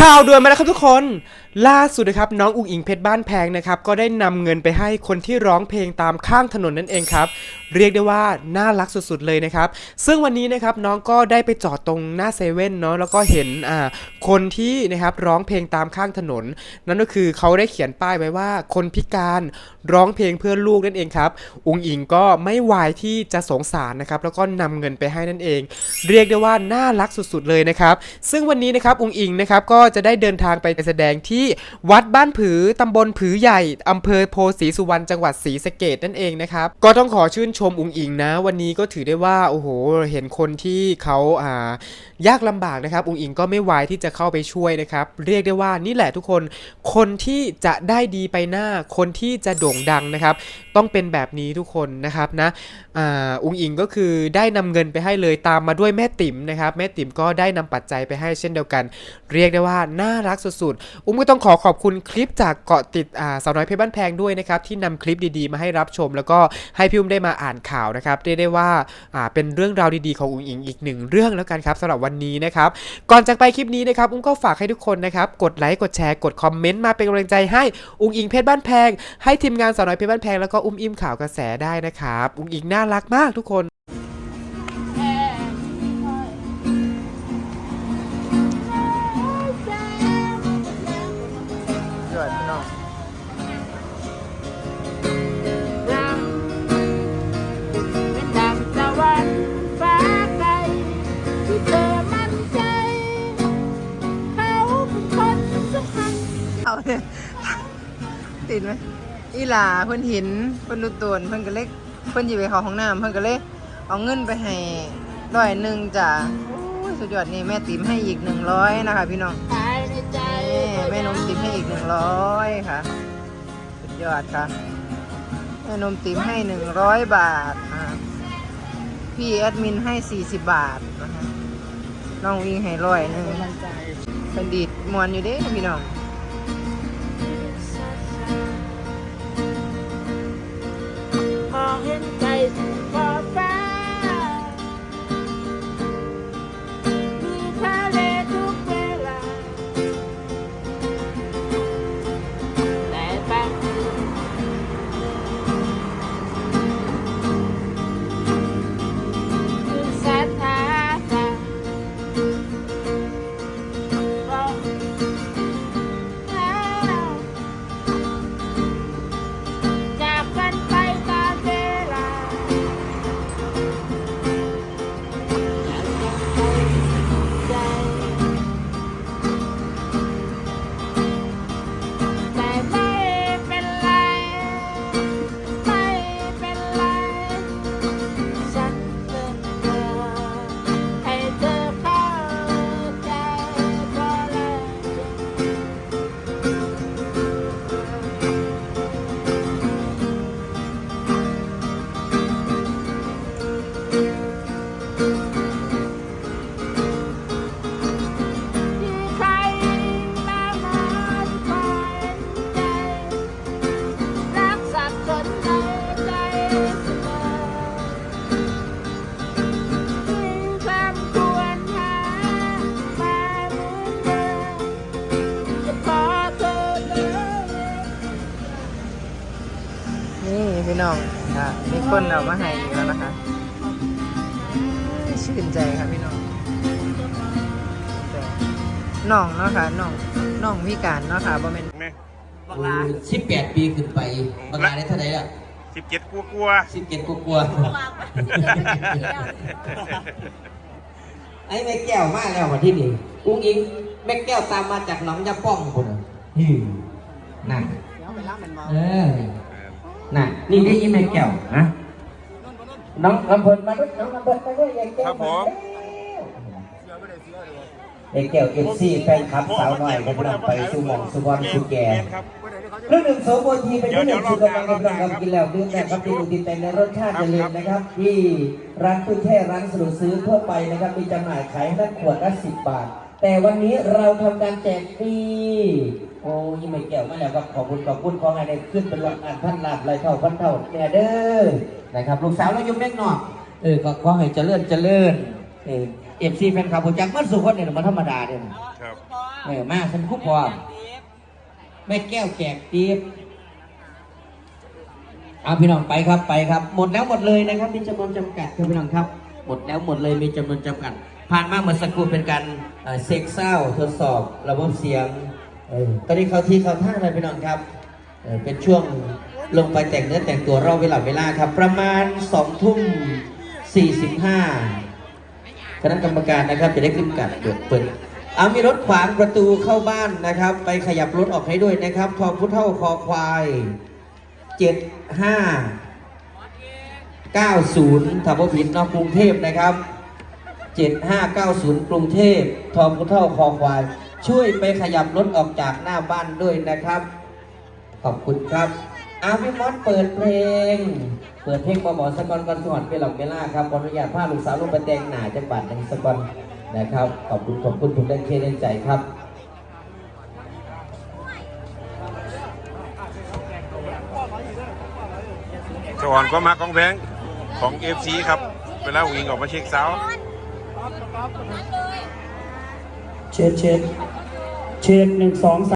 ข่าวด่วนมาแล้วครับทุกคนล่าสุดนะครับน้องอุ๋งอิงเพชรบ้านแพงนะครับก็ได้นำเงินไปให้คนที่ร้องเพลงตามข้างถนนนั่นเองครับเรียกได้ว่าน่ารักสุดๆเลยนะครับ ซึ่งวันนี้นะครับน้องก็ได้ไปจอดตรงหน้าเซเว่นเนาะแล้วก็เห็นอ่าคนที่นะครับร้องเพลงตามข้างถนน นั่นก็คือเขาได้เขียนป้ายไว้ว่าคนพิการร้องเพลงเพื่อลูกนั่นเองครับอุ๋งอิงก็ไม่วายที่จะสงสารนะครับแล้วก็นำเงินไปให้นั่นเอง เรียกได้ว่าน่ารักสุดๆเลยนะครับ ซึ่งวันนี้นะครับอุ๋งอิงนะครับก็จะได้เดินทางไปแสดงที่วัดบ้านผือตำบลผือใหญ่อำเภอโพสีสุวรรณจังหวัดศรีสะเกดนั่นเองนะครับ ก็ต้องขอชื่นชมอุงอิงนะ วันนี้ก็ถือได้ว่าโอ้โห เห็นคนที่เขาอ่ายากลำบากนะครับอุงอิงก็ไม่วายที่จะเข้าไปช่วยนะครับ เรียกได้ว่านี่แหละทุกคน คนที่จะได้ดีไปหน้าคนที่จะโด่งดังนะครับต้องเป็นแบบนี้ทุกคนนะครับนะอ่าอุงอิงก็คือได้นำเงินไปให้เลยตามมาด้วยแม่ติ๋มนะครับแม่ติ๋มก็ได้นำปัจจัยไปให้เช่นเดียวกัน เรียกได้ว่าน่ารักสุดๆ อุ้มก็ต้องขอขอบคุณคลิปจากเกาะติดสาวน้อยเพชรบ้านแพงด้วยนะครับที่นำคลิปดีๆ มาให้รับชม แล้วก็ให้พี่อุ้มได้มาอ่านข่าวนะครับเรียกได้ว่าอ่าเป็นเรื่องราวดีๆของอุงอิงอีกหนึ่งเรื่องแล้วกันครับสำหรับวันนี้นะครับก่อนจากไปคลิปนี้นะครับอุ้มก็ฝากให้ทุกคนนะครับกดไลค์กดแชร์กดคอมเมนต์มาเป็นกำลังใจให้อุงอิงเพชรบ้านแพง ให้ทีมงานสาวน้อยเพชรบ้านแพงแล้วก็อุ้มอิ่มข่าวกระแสได้นะครับ อุ้งอิงน่ารักมากทุกคนยอดพี่น้องดังเอาเป็นคนสำคัญเอาเนี่ยติดไหม อีหลาเพิ่นเห็นเพิ่นรู้ตัวเพิ่นก็เล็กเพิ่นหยิบไปเขาห้องน้ำเพิ่นก็เลยเอาเงินไปให้ร้อยหนึ่งจ้ะโอ้ยสุดยอดนี่แม่ติ๋มให้อีกหนึ่งร้อยนะคะ พี่น้องภายในใจนี่แม่นมติ๋มให้อีกหนึ่งร้อยค่ะ สุดยอดค่ะแม่นมติ๋มให้หนึ่งร้อยบาทอ่าพี่แอดมินให้สี่สิบบาทนะคะน้องวิ่งให้ร้อยหนึ่งเป็นดีดมวนอยู่เด้พี่น้อง นี่พี่น้องค่ะมีคนเอามาให้อีกแล้วนะคะชื่นใจครับพี่น้องน้องเนาะค่ะน้องน้องพิการเนาะค่ะบ่แม่นบังลาสิบแปดปีขึ้นไปบังลาได้เท่าไหร่ละสิบเจ็ดกลัวกลัวสิบเจ็ดกลัวๆไอ้แม่แก้วมาแล้ววันที่นี่อุ้งอิงแม่แก้วตามมาจากหนองยาป้องคนน่ะฮึมนั่นเออ น่ะนี่ได้ยินแม่แก้วนะน้องลำเพลินมาด้วยน้องลำเพลินมาด้วยยายแก้วครับผมยายแก้วเอฟซีแฟนคลับสาวน้อยกำลังไปสู่หมองสุวรรณสุแก่ครับเครื่องดื่มโสโบทีเป็นเครื่องดื่มชูกำลังกำลังกำกินแล้วดื่มแบบครับที่ดูดีแต่ในรสชาติอย่าลืมนะครับ ที่ร้านกุ้ยแช่ร้านสะดวกซื้อทั่วไปนะครับมีจำหน่ายขายทั้งขวดละสิบบาท แต่วันนี้เราทำการแจกฟรีโอ้ยไม่แก้วมาแล้วครับขอบคุณขอบคุณของอะไรขึ้นเป็นวันอ่านพันลาบไรเท่าพันเท่าแน่เด้อนะครับลูกสาวเราอยู่แม่งนอกเออก็ขอให้เจริญเจริญเออเอฟซีแฟนคลับผมจักมันสุคนเนี่ยมันธรรมดาเนี่ยนะครับเออมาฉันคุกพอแม่แก้วแจกตีบเอาพี่น้องไปครับไปครับ หมดแล้วหมดเลยนะครับมีจำนวนจำกัดครับพี่น้องครับ หมดแล้วหมดเลยมีจำนวนจำกัด ผ่านมาเมื่อสักครู่เป็นการเซ็กเศร้าทดสอบระบบเสียงตอนนี้เขาที่เขาท่าเลยพี่น้องครับ เป็นช่วงลงไปแต่งเนื้อแต่งตัวรอบเวลาเวลาครับ ประมาณสองทุ่มสี่สิบห้าคณะกรรมการนะครับจะได้ขึ้นกัดเปิดเปิดเอามีรถขวางประตูเข้าบ้านนะครับ ไปขยับรถออกให้ด้วยนะครับทอพุเท่าคอควายเจ็ดห้าเก้าศูนย์ถ้าผิดนอกกรุงเทพนะครับ เจ็ดห้าเก้าศูนย์กรุงเทพทองพุเท่าคอควาย ช่วยไปขยับรถออกจากหน้าบ้านด้วยนะครับ ขอบคุณครับอาพี่มอสเปิดเพลง เปิดเพลงมาหมอสกอนก่อนสวรรค์เป็นหลักเวลาครับขออนุญาตพาลูกสาวลงไปแต่งหน้าจังบัดหนึ่งสกอนนะครับ ขอบคุณขอบคุณทุกแรงเชียร์แรงใจครับสวรรค์ก็มาของแพงของเอฟซีครับ เวลาวิ่งออกมาเช็คเสา เช็ดเช็ดเช็ดหนึ่งสองสาม